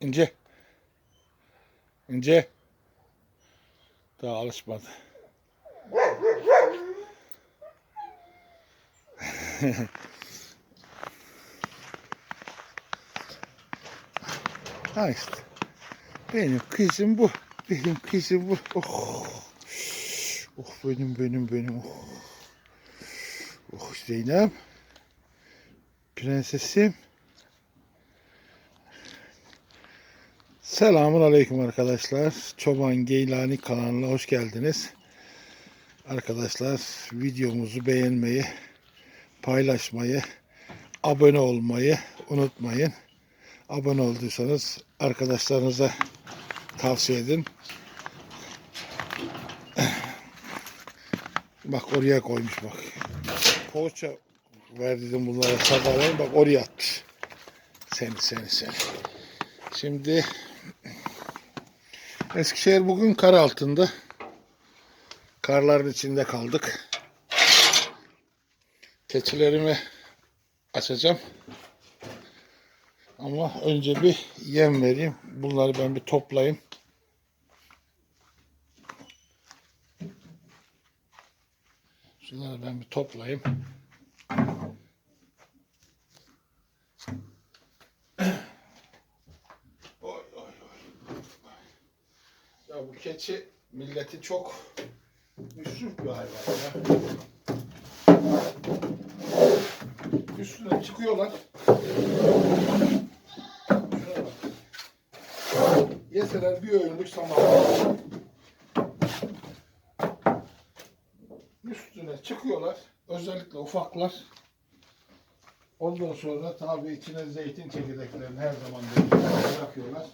İnce. İnce. Daha alışmadı. ha işte. Benim kızım bu. Benim kızım bu. Oh. Oh benim benim benim. Oh. Oh Zeynep. Prensesim. Selamun Aleyküm arkadaşlar. Çoban Geylani kanalına hoş geldiniz. Arkadaşlar videomuzu beğenmeyi, paylaşmayı, abone olmayı unutmayın. Abone olduysanız arkadaşlarınıza tavsiye edin. Bak oraya koymuş bak. Poğaça ver dedim bunlara sabahleyin bak oraya atmış. Seni seni seni. Şimdi Eskişehir bugün kar altında. Karların içinde kaldık. Keçilerimi açacağım. Ama önce bir yem vereyim. Bunları ben bir toplayayım. Şunları ben bir toplayayım. Oy, oy, oy. Ya bu keçi milleti çok üstün bir hayvan ya. Üstüne çıkıyorlar. Yeseler bir öğünlük saman. Üstüne çıkıyorlar. Özellikle ufaklar. Ondan sonra tabii içine zeytin çekirdeklerini her zaman bırakıyorlar.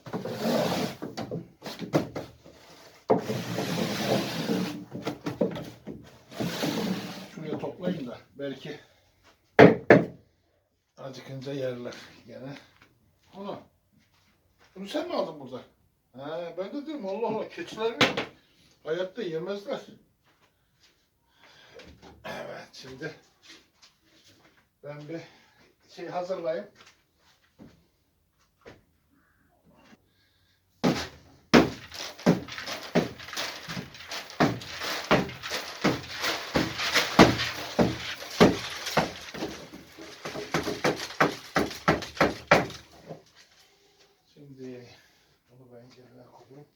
Şuraya toplayayım da belki acıkınca yerler gene. Ana. Bunu sen mi aldın burada? He, ben de diyorum Allah Allah keçiler mi? Hayatta yemezler. Evet şimdi ben bir şey hazırlayayım. Şimdi bunu ben yerine koyayım.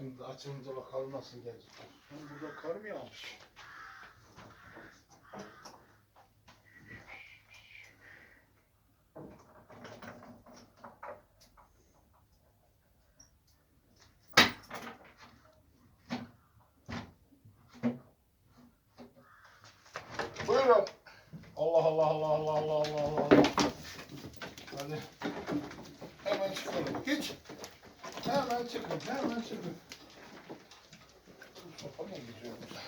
Şimdi açınca bakalım nasıl gelecek. Burada kar mı yağmış? Buyurun. Allah Allah Allah Allah Allah Allah Allah. Hadi. Hemen çıkalım. Geç. Hemen çıkın. Hemen çıkın. Sopa mı gidiyor burada?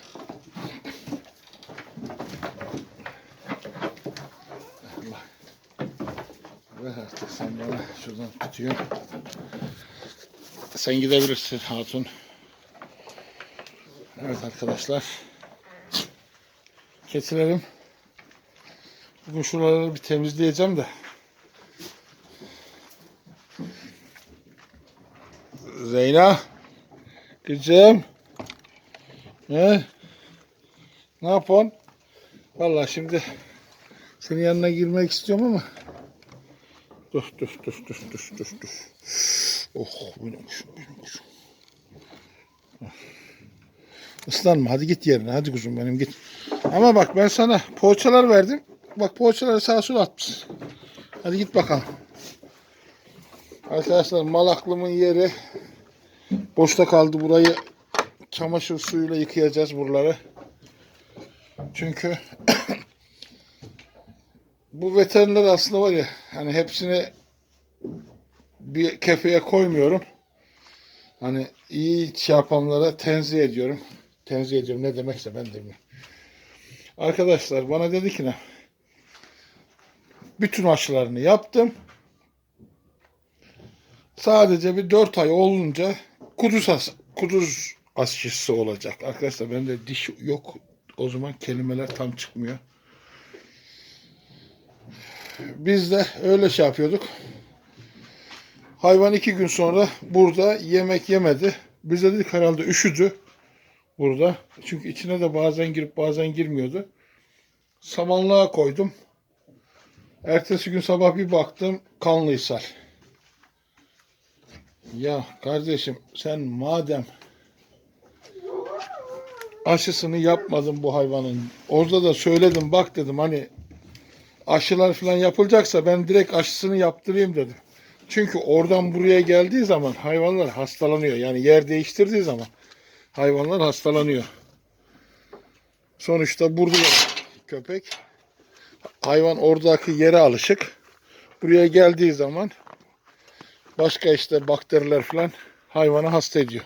Allah. Ver artık sen bana şuradan tutuyorsun. Sen gidebilirsin hatun. Evet arkadaşlar. Keçilerim. Bugün şuraları bir temizleyeceğim de. Zeyna. Kızım. He? Ne yapıyorsun? Vallahi şimdi senin yanına girmek istiyorum ama dur dur dur dur dur dur dur. Oh benim kuşum benim kuşum. Islanma hadi git yerine hadi kuzum benim git. Ama bak ben sana poğaçalar verdim. Bak poğaçaları sağa sola atmış. Hadi git bakalım. Arkadaşlar mal aklımın yeri boşta kaldı. Burayı çamaşır suyuyla yıkayacağız buraları. Çünkü bu veteriner aslında var ya hani hepsini bir kefeye koymuyorum. Hani iyi şey yapanlara tenzih ediyorum. Tenzih ediyorum ne demekse ben de. Arkadaşlar bana dedi ki ne? Bütün aşılarını yaptım. Sadece bir 4 ay olunca kuduz, as kuduz aşısı olacak. Arkadaşlar bende diş yok. O zaman kelimeler tam çıkmıyor. Biz de öyle şey yapıyorduk. Hayvan iki gün sonra burada yemek yemedi. Biz de dedik herhalde üşüdü burada. Çünkü içine de bazen girip bazen girmiyordu. Samanlığa koydum. Ertesi gün sabah bir baktım kanlı ishal. Ya kardeşim sen madem aşısını yapmadın bu hayvanın. Orada da söyledim bak dedim hani aşılar falan yapılacaksa ben direkt aşısını yaptırayım dedim. Çünkü oradan buraya geldiği zaman hayvanlar hastalanıyor. Yani yer değiştirdiği zaman hayvanlar hastalanıyor. Sonuçta burada da köpek hayvan oradaki yere alışık. Buraya geldiği zaman başka işte bakteriler falan hayvanı hasta ediyor.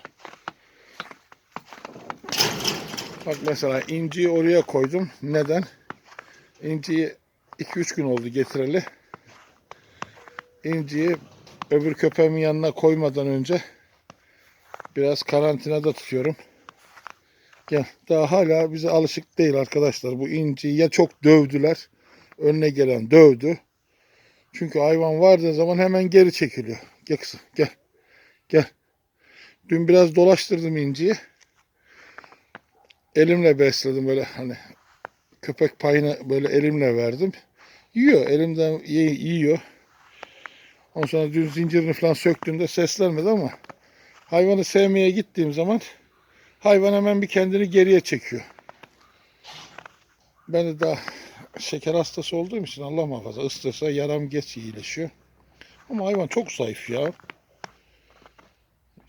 Bak mesela inciyi oraya koydum. Neden? İnciyi 2-3 gün oldu getireli. İnciyi öbür köpeğimin yanına koymadan önce biraz karantinada tutuyorum. Gel. Daha hala bize alışık değil arkadaşlar. Bu inciyi ya çok dövdüler. Önüne gelen dövdü. Çünkü hayvan vardığı zaman hemen geri çekiliyor. Gel kızım gel. Gel. Dün biraz dolaştırdım inciyi. Elimle besledim böyle hani köpek payını böyle elimle verdim. Yiyor. Elimden yiyor. Ondan sonra dün zincirini falan söktüğümde seslenmedi ama hayvanı sevmeye gittiğim zaman hayvan hemen bir kendini geriye çekiyor. Ben de daha şeker hastası olduğum için Allah muhafaza ısırsa yaram geç iyileşiyor. Ama hayvan çok zayıf ya.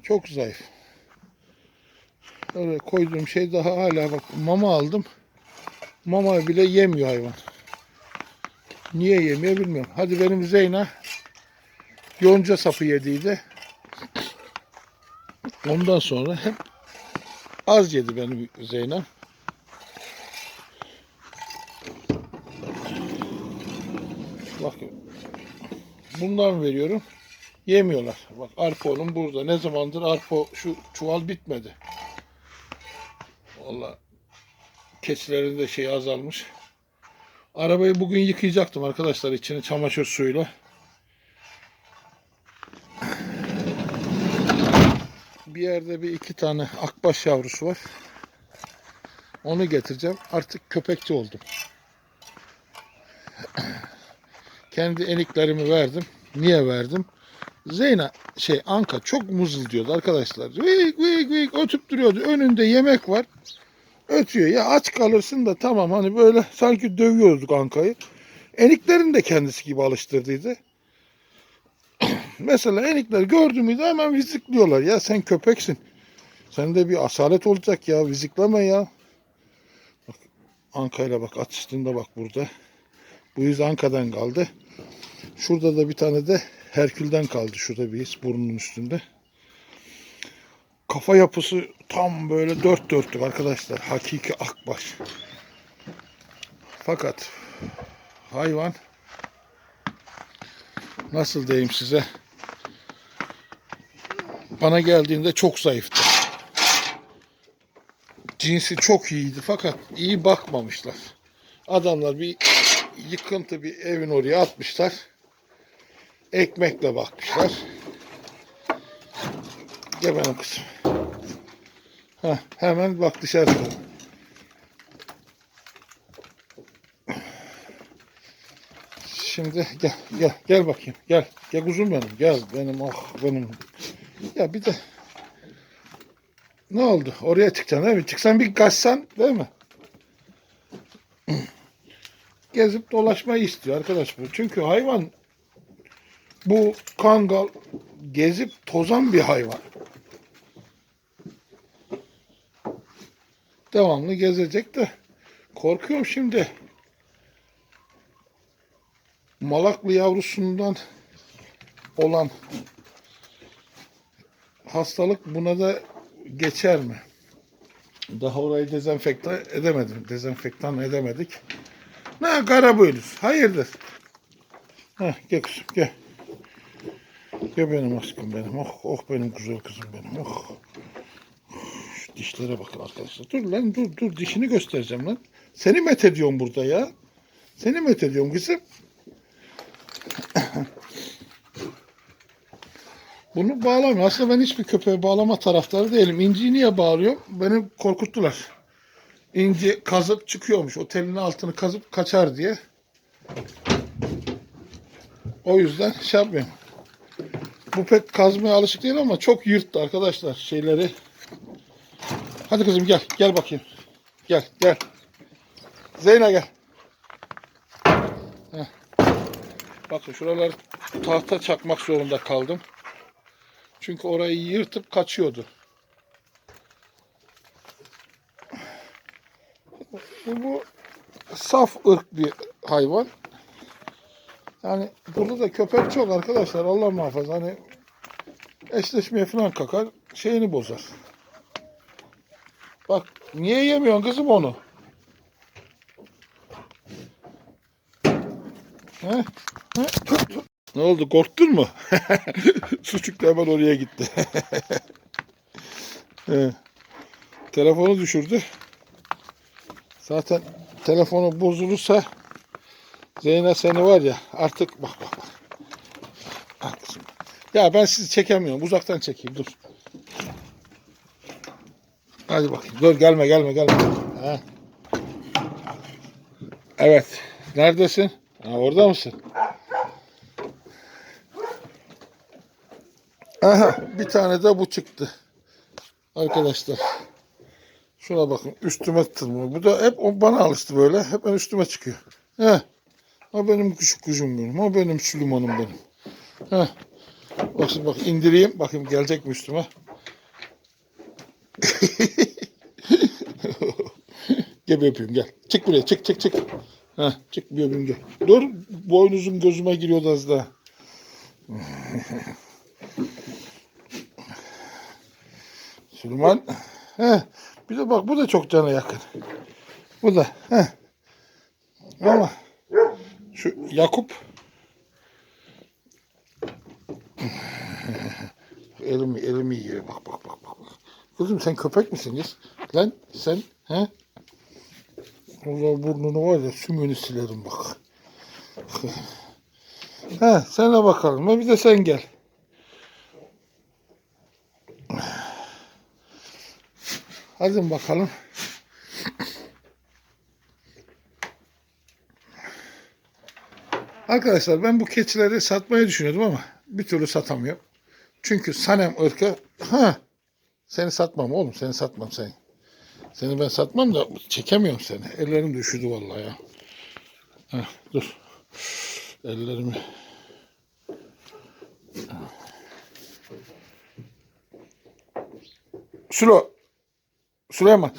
Çok zayıf. Öyle koyduğum şey daha hala bak mama aldım. Mama bile yemiyor hayvan. Niye yemiyor bilmiyorum. Hadi benim Zeyna yonca sapı yediydi. Ondan sonra hep az yedi benim Zeyna. Bakın. Bundan veriyorum. Yemiyorlar. Bak arponun burada. Ne zamandır arpo şu çuval bitmedi. Vallahi keçilerin de şeyi azalmış. Arabayı bugün yıkayacaktım arkadaşlar içini çamaşır suyuyla. Bir yerde bir iki tane akbaş yavrusu var. Onu getireceğim. Artık köpekçi oldum. Kendi eniklerimi verdim. Niye verdim? Zeyna şey Anka çok muzul diyordu arkadaşlar. Vik vik vik ötüp duruyordu. Önünde yemek var. Ötüyor. Ya aç kalırsın da tamam hani böyle sanki dövüyorduk Anka'yı. Eniklerini de kendisi gibi alıştırdıydı. Mesela enikler gördü müydü hemen vizikliyorlar. Ya sen köpeksin. Sende bir asalet olacak ya. Vizikleme ya. Bak Anka'yla bak atıştığında bak burada. Bu yüz Anka'dan kaldı. Şurada da bir tane de Herkül'den kaldı. Şurada bir iz burnunun üstünde. Kafa yapısı tam böyle dört dörtlük arkadaşlar. Hakiki akbaş. Fakat hayvan nasıl diyeyim size bana geldiğinde çok zayıftı. Cinsi çok iyiydi fakat iyi bakmamışlar. Adamlar bir yıkıntı bir evin oraya atmışlar. Ekmekle bakmışlar. Gel benim kızım. Heh, hemen bak dışarı. Şimdi gel gel gel bakayım. Gel. Gel kuzum benim. Gel benim ah benim. Ya bir de ne oldu? Oraya çıkacaksın değil mi? Çıksan bir kaçsan değil mi? Gezip dolaşmayı istiyor arkadaş bu. Çünkü hayvan bu kangal gezip tozan bir hayvan. Devamlı gezecek de korkuyorum şimdi. Malaklı yavrusundan olan hastalık buna da geçer mi? Daha orayı dezenfekte edemedim. Dezenfektan edemedik. Ne kara buyuruz. Hayırdır? Heh, gel kızım gel. Ya benim aşkım benim. Oh, oh benim güzel kızım benim. Oh. Dişlere bakın arkadaşlar. Dur lan dur dur dişini göstereceğim lan. Seni met ediyorum burada ya. Seni met ediyorum kızım. Bunu bağlamıyor. Aslında ben hiçbir köpeğe bağlama taraftarı değilim. İnciyi niye bağlıyorum? Beni korkuttular. İnci kazıp çıkıyormuş. O telin altını kazıp kaçar diye. O yüzden şey yapmıyorum. Bu pek kazmaya alışık değil ama çok yırttı arkadaşlar şeyleri. Hadi kızım gel. Gel bakayım. Gel gel. Zeyna gel. Heh. Bakın şuralar tahta çakmak zorunda kaldım. Çünkü orayı yırtıp kaçıyordu. Bu, saf ırk bir hayvan. Yani burada da köpek çok arkadaşlar. Allah muhafaza. Hani eşleşmeye falan kakar. Şeyini bozar. Bak niye yemiyorsun kızım onu? He? He? Ne oldu korktun mu? Suçuk da hemen oraya gitti. Telefonu düşürdü. Zaten telefonu bozulursa Zeyna seni var ya artık bak bak bak. Ya ben sizi çekemiyorum. Uzaktan çekeyim dur. Hadi bakayım. Dur gelme gelme gelme. Ha. Evet. Neredesin? Ha, orada mısın? Aha bir tane de bu çıktı. Arkadaşlar. Şuna bakın üstüme tırmıyor. Bu da hep o bana alıştı böyle. Hep ben üstüme çıkıyor. Heh. O benim küçük kuzum benim. O benim Süleyman'ım benim. Heh. Bak şimdi bak indireyim. Bakayım gelecek mi üstüme. gel bir öpeyim gel. Çık buraya çık çık çık. Heh, çık bir öpeyim gel. Dur boynuzum gözüme giriyordu az daha. Süleyman. Heh. Bir de bak bu da çok cana yakın. Bu da. Heh. Ama şu Yakup elimi elimi yiyor. Bak bak bak. Kızım sen köpek misin kız? Lan sen he? Allah burnunu var ya sümüğünü silerim bak. he de bakalım. Ha, Bir de sen gel. Hadi bakalım. Arkadaşlar ben bu keçileri satmayı düşünüyordum ama bir türlü satamıyorum. Çünkü Sanem ırkı ha seni satmam oğlum seni satmam seni. Seni ben satmam da çekemiyorum seni. Ellerim de vallahi ya. Heh, dur. Ellerimi Sülo. Süleyman.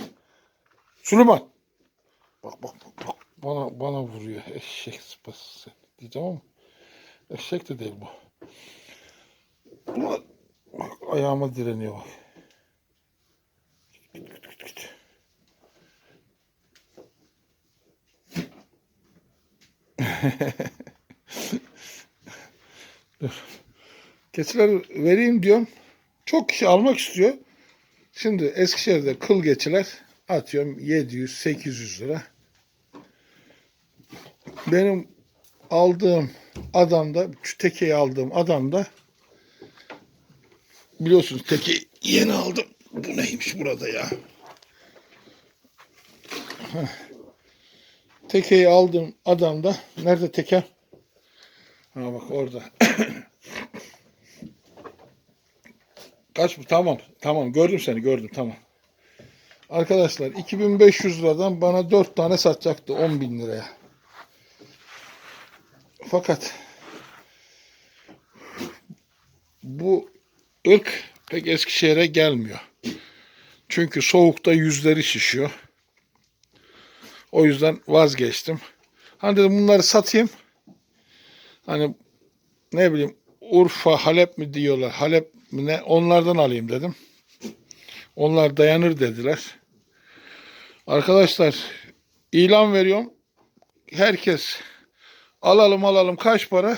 Süleyman. Bak bak bak bak. Bana bana vuruyor. Eşek sıpası sen. Diyeceğim ama. Eşek de değil bu. Bak ayağıma direniyor bak. Git, git, git, git. Dur. Keçiler vereyim diyorum. Çok kişi almak istiyor. Şimdi Eskişehir'de kıl geçiler atıyorum 700-800 lira. Benim aldığım adamda, şu tekeyi aldığım adamda biliyorsunuz teke yeni aldım. Bu neymiş burada ya? Tekeyi aldığım adamda nerede teke? Ha bak orada. Kaç bu? Tamam. Tamam. Gördüm seni. Gördüm. Tamam. Arkadaşlar 2500 liradan bana 4 tane satacaktı 10 bin liraya. Fakat bu ırk pek Eskişehir'e gelmiyor. Çünkü soğukta yüzleri şişiyor. O yüzden vazgeçtim. Hani dedim bunları satayım. Hani ne bileyim Urfa, Halep mi diyorlar. Halep mi ne? Onlardan alayım dedim. Onlar dayanır dediler. Arkadaşlar ilan veriyorum. Herkes alalım alalım kaç para?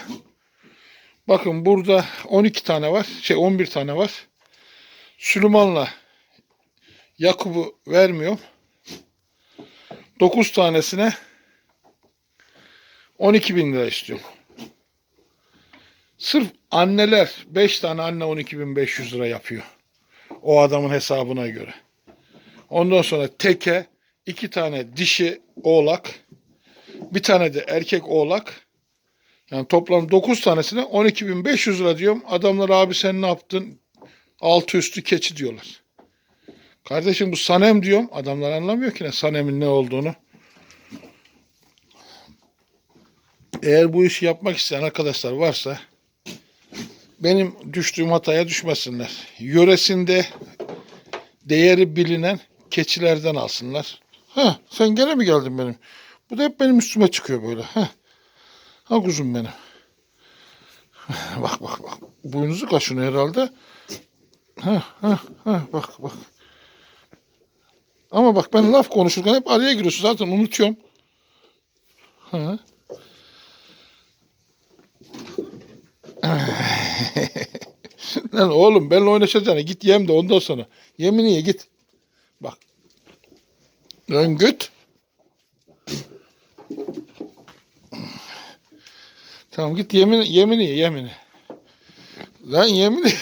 Bakın burada 12 tane var. Şey 11 tane var. Süleyman'la Yakup'u vermiyorum. 9 tanesine 12 bin lira istiyorum. Sırf anneler 5 tane anne 12.500 lira yapıyor. O adamın hesabına göre. Ondan sonra teke iki tane dişi oğlak bir tane de erkek oğlak yani toplam 9 tanesine 12.500 lira diyorum. Adamlar abi sen ne yaptın? Altı üstü keçi diyorlar. Kardeşim bu sanem diyorum. Adamlar anlamıyor ki ne sanemin ne olduğunu. Eğer bu işi yapmak isteyen arkadaşlar varsa benim düştüğüm hataya düşmesinler. Yöresinde değeri bilinen keçilerden alsınlar. Ha sen gene mi geldin benim? Bu da hep benim üstüme çıkıyor böyle. Ha, ha kuzum benim. bak bak bak. Boynuzu kaşınıyor herhalde. Ha ha ha bak bak. Ama bak ben laf konuşurken hep araya giriyorsun zaten unutuyorum. Ha. Lan oğlum benimle oynaşacaksın. Git yem de ondan sonra. Yemini ye git. Bak. Lan göt. Tamam git yemini, yemini ye yemini. Lan yemini.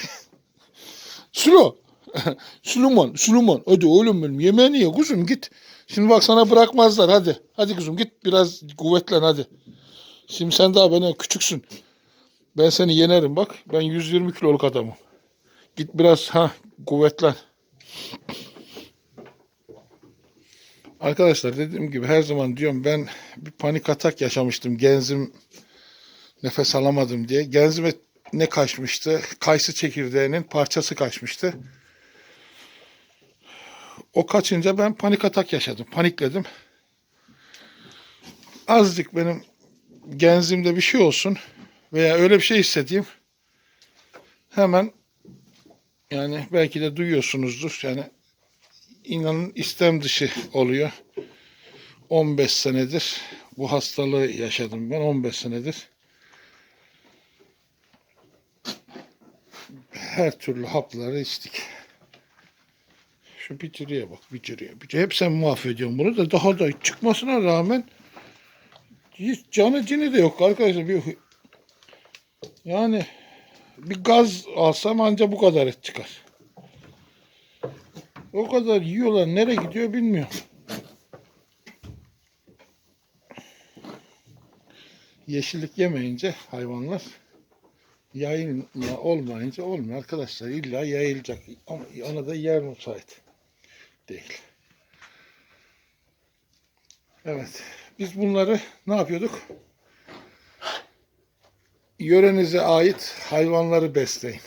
Sülo. Süleyman, Süleyman. Hadi oğlum benim yemeğini ye kuzum git. Şimdi bak sana bırakmazlar hadi. Hadi kuzum git biraz kuvvetlen hadi. Şimdi sen daha bana küçüksün. Ben seni yenerim bak. Ben 120 kiloluk adamım. Git biraz ha kuvvetlen. Arkadaşlar dediğim gibi her zaman diyorum ben bir panik atak yaşamıştım. Genzim nefes alamadım diye. Genzime ne kaçmıştı? Kayısı çekirdeğinin parçası kaçmıştı. O kaçınca ben panik atak yaşadım. Panikledim. Azıcık benim genzimde bir şey olsun veya öyle bir şey hissedeyim. Hemen yani belki de duyuyorsunuzdur. Yani inanın istem dışı oluyor. 15 senedir bu hastalığı yaşadım ben 15 senedir. Her türlü hapları içtik. Şu bitiriye bak bitiriye. bitiriye. Hep sen mahvediyorsun bunu da daha da çıkmasına rağmen hiç canı cini de yok arkadaşlar. Bir, yani bir gaz alsam anca bu kadar et çıkar. O kadar yiyorlar. Nereye gidiyor bilmiyorum. Yeşillik yemeyince hayvanlar yayılma olmayınca olmuyor arkadaşlar. İlla yayılacak. Ona da yer müsait değil. Evet. Biz bunları ne yapıyorduk? Yörenize ait hayvanları besleyin.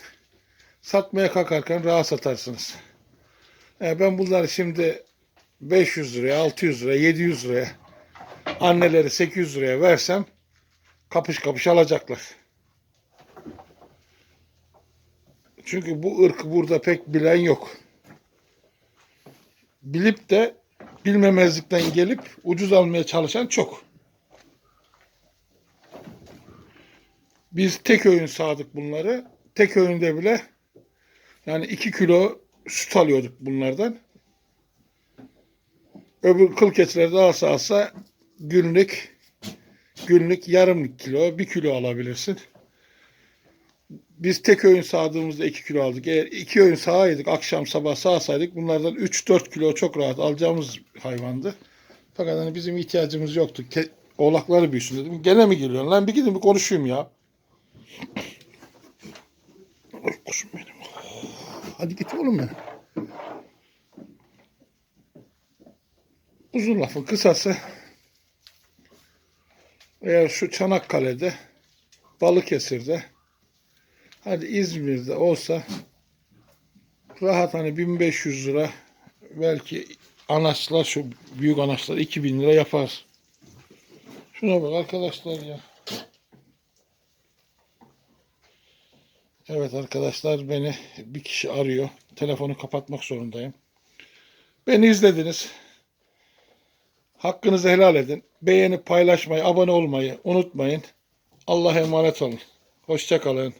Satmaya kalkarken rahat satarsınız. E, ben bunları şimdi 500 liraya, 600 liraya, 700 liraya, anneleri 800 liraya versem kapış kapış alacaklar. Çünkü bu ırk burada pek bilen yok. Bilip de bilmemezlikten gelip ucuz almaya çalışan çok. Biz tek öğün sağdık bunları. Tek öğünde bile yani 2 kilo süt alıyorduk bunlardan. Öbür kıl keçileri de alsa alsa günlük günlük yarım kilo, bir kilo alabilirsin. Biz tek öğün sağdığımızda 2 kilo aldık. Eğer 2 öğün sağaydık, akşam sabah sağsaydık bunlardan 3-4 kilo çok rahat alacağımız hayvandı. Fakat hani bizim ihtiyacımız yoktu. Ke oğlakları büyüsün dedim. Gene mi geliyorsun? Lan bir gidin bir konuşayım ya. Ay kuzum benim. Hadi git oğlum benim. Uzun lafın kısası eğer şu Çanakkale'de Balıkesir'de hadi İzmir'de olsa rahat hani 1500 lira belki anaçlar şu büyük anaçlar 2000 lira yapar. Şuna bak arkadaşlar ya. Evet arkadaşlar beni bir kişi arıyor. Telefonu kapatmak zorundayım. Beni izlediniz. Hakkınızı helal edin. Beğenip paylaşmayı, abone olmayı unutmayın. Allah'a emanet olun. Hoşça kalın.